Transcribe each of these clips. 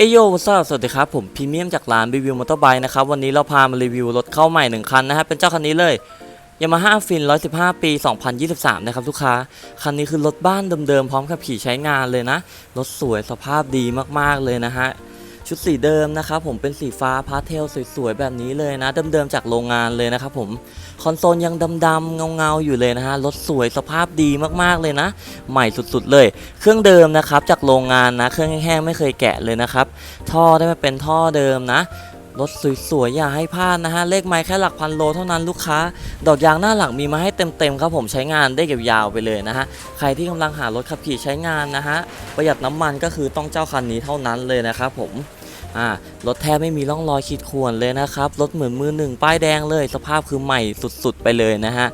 เอโยวัสดุสวัสดีครับ ผมพรีเมียมจากร้านรีวิวมอเตอร์ไบค์นะครับ วันนี้เราพามารีวิวรถเข้าใหม่ 1 คันนะครับ เป็นเจ้าคันนี้เลยยามาฮ่าฟิน 115 ปี 2023 นะครับลูกค้า คันนี้คือรถบ้านเดิมๆ พร้อมขับขี่ใช้งานเลยนะ รถสวยสภาพดีมากๆเลยนะฮะ ชุดสีเดิมนะครับผมเป็นสีฟ้าพาสเทลสวยๆแบบนี้เลยนะ เดิมๆจากโรงงานเลยนะครับผมคอนโซลยังดำๆเงาๆอยู่เลยนะฮะรถสวยสภาพดีมากๆเลยนะ ใหม่สุดๆเลย เครื่องเดิมนะครับจากโรงงานนะ เครื่องแห้งๆไม่เคยแกะเลยนะครับท่อได้มาเป็นท่อเดิมนะรถสวยๆอย่าให้พลาดนะฮะ เลขไม้แค่หลักพันโลเท่านั้นลูกค้า ดอกยางหน้าหลังมีมาให้เต็มๆครับผมใช้งานได้ยาวๆไปเลยนะฮะ ใครที่กำลังหารถขับขี่ใช้งานนะฮะ ประหยัดน้ำมันก็คือต้องเจ้าคันนี้เท่านั้นเลยนะครับผม อ่ารถแทบไม่มีร่องรอยขีดข่วนเลยนะครับรถเหมือนมือหนึ่งป้ายแดงเลย สภาพคือใหม่สุดๆไปเลยนะฮะ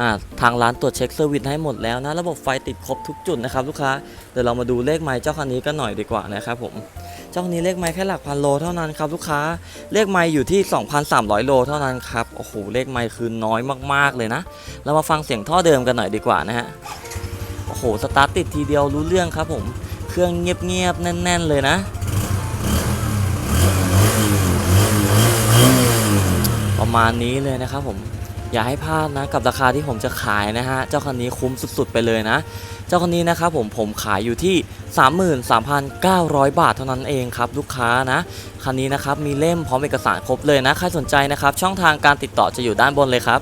อ่าทางร้านตรวจเช็คเซอร์วิสให้หมดแล้วนะระบบไฟติดครบทุกจุดนะครับลูกค้าเดี๋ยวเรามาดูเลขไม้เจ้าคันนี้กันหน่อยดีกว่านะครับผมเจ้าคันนี้เลขไม้แค่หลักพันโลเท่านั้นครับลูกค้าเลขไม้อยู่ที่ 2,300 โลเท่านั้นครับโอ้โหเลขไม้คือน้อยมากๆเลยนะ เรามาฟังเสียงท่อเดิมกันหน่อยดีกว่านะฮะโอ้โหสตาร์ทติดทีเดียวรู้เรื่องครับผมเครื่องเงียบๆแน่น ๆ เลยนะประ มาณนี้เลยนะครับผมอย่าให้พลาดนะกับราคาที่ผมจะขายนะฮะเจ้าคันนี้คุ้มสุดๆไปเลยนะ เจ้าคันนี้นะครับผมผมขายอยู่ที่ 33,900 บาทเท่านั้นเองครับลูกค้านะคันนี้นะครับมีเล่มพร้อมเอกสารครบเลยนะใครสนใจนะครับช่องทางการติดต่อจะอยู่ด้านบนเลยครับ